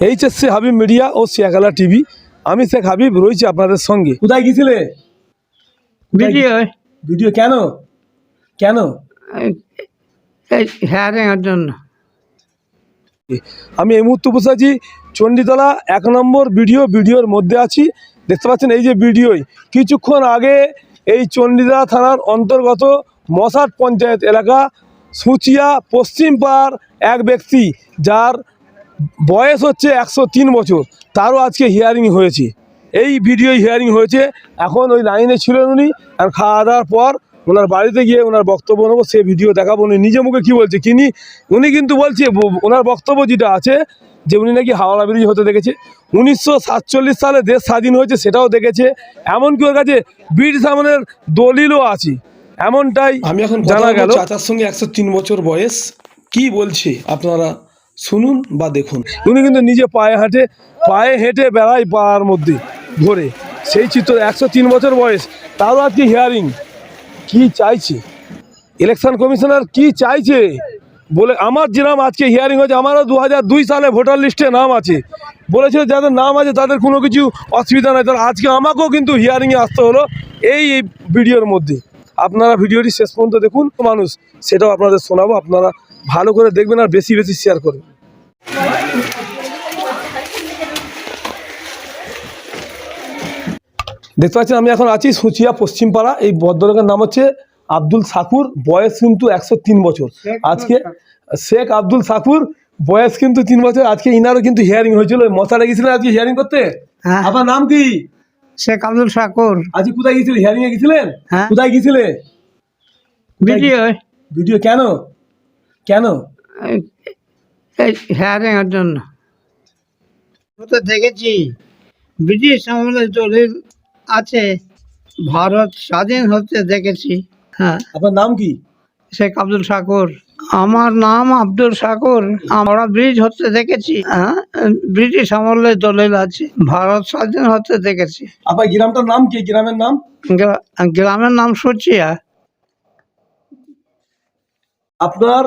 HSC Habib media ও Shiyakhala TV. আমি শেখ হাবিব রয়েছি আপনাদের সঙ্গে। কোথায় গিয়েছিলে? ভিডিও ভিডিও কেন? কেন? হেয়ারিংয়ের জন্য। আমি এই মুহূর্তে বসে আছি চণ্ডীতলা এক নম্বর ভিডিও ভিডিওর মধ্যে আছি। দেখতে পাচ্ছেন এই যে ভিডিওই কিছুক্ষণ আগে এই চণ্ডীতলা থানার অন্তর্গত মশাট পঞ্চায়েত এলাকা সুচিয়া পশ্চিম পাড়ার এক ব্যক্তি যার বয়স হচ্ছে একশো তিন বছর তারও আজকে হিয়ারিং হয়েছে। এই ভিডিও হিয়ারিং হয়েছে এখন ওই লাইনে ছিলেন উনি আর খাওয়া দাওয়ার পর ওনার বাড়িতে গিয়ে ওনার বক্তব্য নেব সে ভিডিও দেখাবো। উনি নিজে মুখে কী বলছে কিনি উনি কিন্তু বলছে ওনার বক্তব্য যেটা আছে যে উনি নাকি হাওড়া ব্রিজ হতে দেখেছে। উনিশশো সাতচল্লিশ সালে দেশ স্বাধীন হয়েছে সেটাও দেখেছে। এমনকি ওর কাছে বীর সামনের দলিলও আছে। এমনটাই আমি এখন জানা গেল। চাচার সঙ্গে একশো তিন বছর বয়স কি বলছে আপনারা? শুনুন বা দেখুন। উনি কিন্তু নিজে পায়ে হাঁটে, পায়ে হেঁটে বেড়ায় পাড়ার মধ্যে ঘোরে সেই চিত্র একশো তিন বছর বয়স। তারও আজকে হিয়ারিং কি চাইছে? ইলেকশন কমিশনার কি চাইছে? বলে, আমার যে আজকে হিয়ারিং হয়েছে, আমারও দু দুই সালে ভোটার লিস্টে নাম আছে। বলেছিল, যাদের নাম আছে, তাদের কোনো কিছু অসুবিধা নাই। তাহলে আজকে আমাকেও কিন্তু হিয়ারিংয়ে আসতে হলো এই এই ভিডিওর মধ্যে। আপনারা ভিডিওটি শেষ পর্যন্ত দেখুন। মানুষ, সেটাও আপনাদের শোনাবো। আপনারা ভালো করে দেখবেন আর বেশি বেশি শেয়ার করবেন। দেখতে পাচ্ছেন আমি এখন আছি সুচিয়া পশ্চিমপাড়া। এই ভদ্রলোকের নাম হচ্ছে আব্দুল সাকুর বয়স কিন্তু একশো তিন বছর। আজকে শেখ আব্দুল সাকুর বয়স কিন্তু তিন বছর। আজকে ইনারও কিন্তু হিয়ারিং হয়েছিল। মশাটা গেছিলেন আজকে হিয়ারিং করতে? হ্যাঁ। আপনার নাম কি? শেখ আব্দুল শাকুর আজকে কোথায় গেছিলেন হিয়ারিং এ গেছিলেন হ্যাঁ। কোথায় গেছিলে ভিডিও। ভিডিও কেন? কেন? হেয়ারিংয়ের জন্য। দেখেছি। ব্রিটিশ দলিল আছে। ভারত স্বাধীন হতে দেখেছি। হ্যাঁ। আপনার নাম কি? শেখ আব্দুল শাকুর আমার নাম আব্দুল শাকুর আমরা ব্রিজ হতে দেখেছি। হ্যাঁ ব্রিটিশ আমলের দলিল আছে। ভারত স্বাধীন হতে দেখেছি। আপনার গ্রামটার নাম কি? গ্রামের নাম? গ্রা- গ্রামের নাম সুচিয়া। আপনার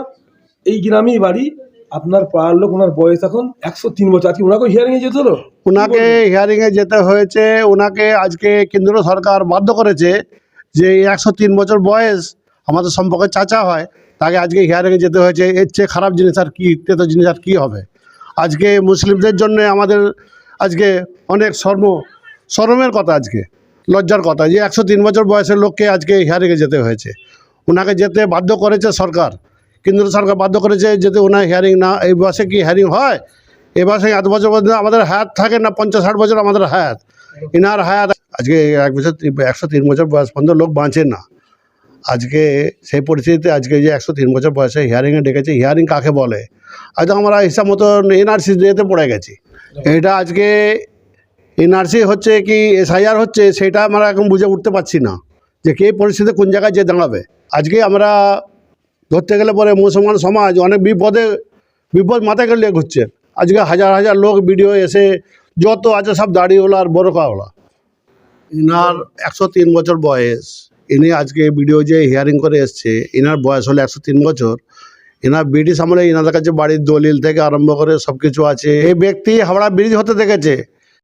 এই গ্রামেই বাড়ি? আপনার পাড়ার লোক ওনার বয়স এখন একশো তিন বছর। আজকে ওনাকে হিয়ারিং এ যেত হলো? ওনাকে হিয়ারিংয়ে যেতে হয়েছে ওনাকে আজকে কেন্দ্র সরকার বাধ্য করেছে যে একশো তিন বছর বয়স আমাদের সম্পর্কে চাচা হয় তাকে আজকে হিয়ারিংয়ে যেতে হয়েছে। এর চেয়ে খারাপ জিনিস আর কী তেতো জিনিস আর কী হবে? আজকে মুসলিমদের জন্য আমাদের আজকে অনেক শর্ম শরমের কথা আজকে লজ্জার কথা যে একশো তিন বছর বয়সের লোককে আজকে হিয়ারিংয়ে যেতে হয়েছে। ওনাকে যেতে বাধ্য করেছে সরকার। কেন্দ্র সরকার বাধ্য করেছে যেতে ওনার হিয়ারিং না, এই বয়সে কি হিয়ারিং হয়? এ বয়সে এত বছর পর্যন্ত আমাদের হায়াত থাকে না? পঞ্চাশ, ষাট বছর আমাদের হায়াত। ইনার হায়াত আজকে এক বছর, একশো তিন বছর বয়স পর্যন্ত লোক বাঁচে না। আজকে সেই পরিস্থিতিতে আজকে যে একশো তিন বছর বয়সে হিয়ারিংয়ে ডেকেছে হিয়ারিং কাকে বলে? হয়তো আমরা হিসাব মতো এনআরসি দিয়েতে পড়ে গেছি। এটা আজকে এনআরসি হচ্ছে কি এসআইআর হচ্ছে, সেটা আমরা এখন বুঝে উঠতে পারছি না। যে কে পরিস্থিতি কোন জায়গায় যে দাঁড়াবে। আজকে আমরা ধরতে গেলে পরে মুসলমান সমাজ অনেক বিপদে, বিপদ মাথায় গেলে ঘুরছে। আজকে হাজার হাজার লোক ভিডিও এসে যত আছে সব দাড়িওয়ালা আর বড়কাওয়ালা ইনার একশো তিন বছর বয়স। ইনি আজকে ভিডিও যে হিয়ারিং করে এসছে, ইনার বয়স হলো একশো তিন বছর। এনার ব্রিটিশ আমলে ইনাদের কাছে বাড়ির দলিল থেকে আরম্ভ করে সব কিছু আছে। এই ব্যক্তি হাওড়া ব্রিজ হতে দেখেছে।